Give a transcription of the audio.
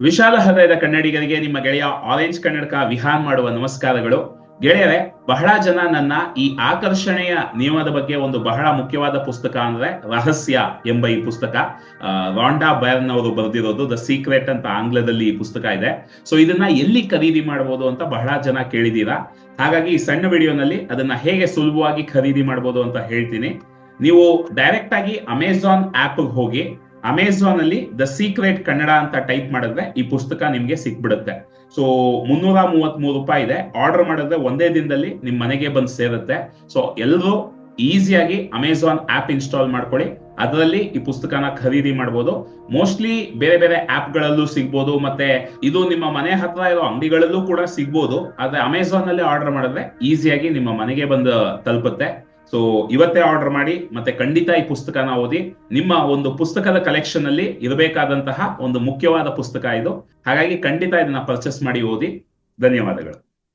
ವಿಶಾಲ ಹೃದಯದ ಕನ್ನಡಿಗರಿಗೆ ನಿಮ್ಮ ಗೆಳೆಯ ಆರೆಂಜ್ ಕನ್ನಡಕ ವಿಹಾನ್ ಮಾಡುವ ನಮಸ್ಕಾರಗಳು. ಗೆಳೆಯರೆ, ಬಹಳ ಜನ ನನ್ನ ಈ ಆಕರ್ಷಣೆಯ ನಿಯಮದ ಬಗ್ಗೆ ಒಂದು ಬಹಳ ಮುಖ್ಯವಾದ ಪುಸ್ತಕ ಅಂದ್ರೆ ರಹಸ್ಯ ಎಂಬ ಈ ಪುಸ್ತಕ. ರಾಂಡಾ ಬೈರ್ನ್ ಅವರು ಬರೆದಿರೋದು ದ ಸೀಕ್ರೆಟ್ ಅಂತ ಆಂಗ್ಲದಲ್ಲಿ ಈ ಪುಸ್ತಕ ಇದೆ. ಸೊ ಇದನ್ನ ಎಲ್ಲಿ ಖರೀದಿ ಮಾಡಬಹುದು ಅಂತ ಬಹಳ ಜನ ಕೇಳಿದೀರಾ. ಹಾಗಾಗಿ ಈ ಸಣ್ಣ ವಿಡಿಯೋನಲ್ಲಿ ಅದನ್ನ ಹೇಗೆ ಸುಲಭವಾಗಿ ಖರೀದಿ ಮಾಡಬಹುದು ಅಂತ ಹೇಳ್ತೀನಿ. ನೀವು ಡೈರೆಕ್ಟ್ ಆಗಿ ಅಮೆಝಾನ್ ಆಪ್ ಹೋಗಿ ಅಮೆಝಾನ್ ಅಲ್ಲಿ ದ ಸೀಕ್ರೆಟ್ ಕನ್ನಡ ಅಂತ ಟೈಪ್ ಮಾಡಿದ್ರೆ ಈ ಪುಸ್ತಕ ನಿಮ್ಗೆ ಸಿಕ್ಬಿಡುತ್ತೆ. ಸೊ ಮುನ್ನೂರ ಮೂವತ್ತ್ ಮೂರು ರೂಪಾಯಿ ಇದೆ. ಆರ್ಡರ್ ಮಾಡಿದ್ರೆ ಒಂದೇ ದಿನದಲ್ಲಿ ನಿಮ್ ಮನೆಗೆ ಬಂದು ಸೇರುತ್ತೆ. ಸೊ ಎಲ್ಲರೂ ಈಸಿಯಾಗಿ ಅಮೆಝಾನ್ ಆಪ್ ಇನ್ಸ್ಟಾಲ್ ಮಾಡ್ಕೊಳ್ಳಿ. ಅದರಲ್ಲಿ ಈ ಪುಸ್ತಕನ ಖರೀದಿ ಮಾಡಬಹುದು ಮೋಸ್ಟ್ಲಿ ಬೇರೆ ಬೇರೆ ಆಪ್ ಗಳಲ್ಲೂ ಸಿಗ್ಬೋದು. ಮತ್ತೆ ಇದು ನಿಮ್ಮ ಮನೆ ಹತ್ರ ಇರೋ ಅಂಗಡಿಗಳಲ್ಲೂ ಕೂಡ ಸಿಗ್ಬೋದು. ಆದ್ರೆ ಅಮೆಝಾನ್ ಅಲ್ಲಿ ಆರ್ಡರ್ ಮಾಡಿದ್ರೆ ಈಸಿಯಾಗಿ ನಿಮ್ಮ ಮನೆಗೆ ಬಂದು ತಲುಪುತ್ತೆ. ಸೊ ಇವತ್ತೇ ಆರ್ಡರ್ ಮಾಡಿ, ಮತ್ತೆ ಖಂಡಿತ ಈ ಪುಸ್ತಕನ ಓದಿ, ನಿಮ್ಮ ಒಂದು ಪುಸ್ತಕದ ಕಲೆಕ್ಷನ್ ಅಲ್ಲಿ ಇರಬೇಕಾದಂತಹ ಒಂದು ಮುಖ್ಯವಾದ ಪುಸ್ತಕ ಇದು. ಹಾಗಾಗಿ ಖಂಡಿತ ಇದನ್ನ ಪರ್ಚೇಸ್ ಮಾಡಿ ಓದಿ. ಧನ್ಯವಾದಗಳು.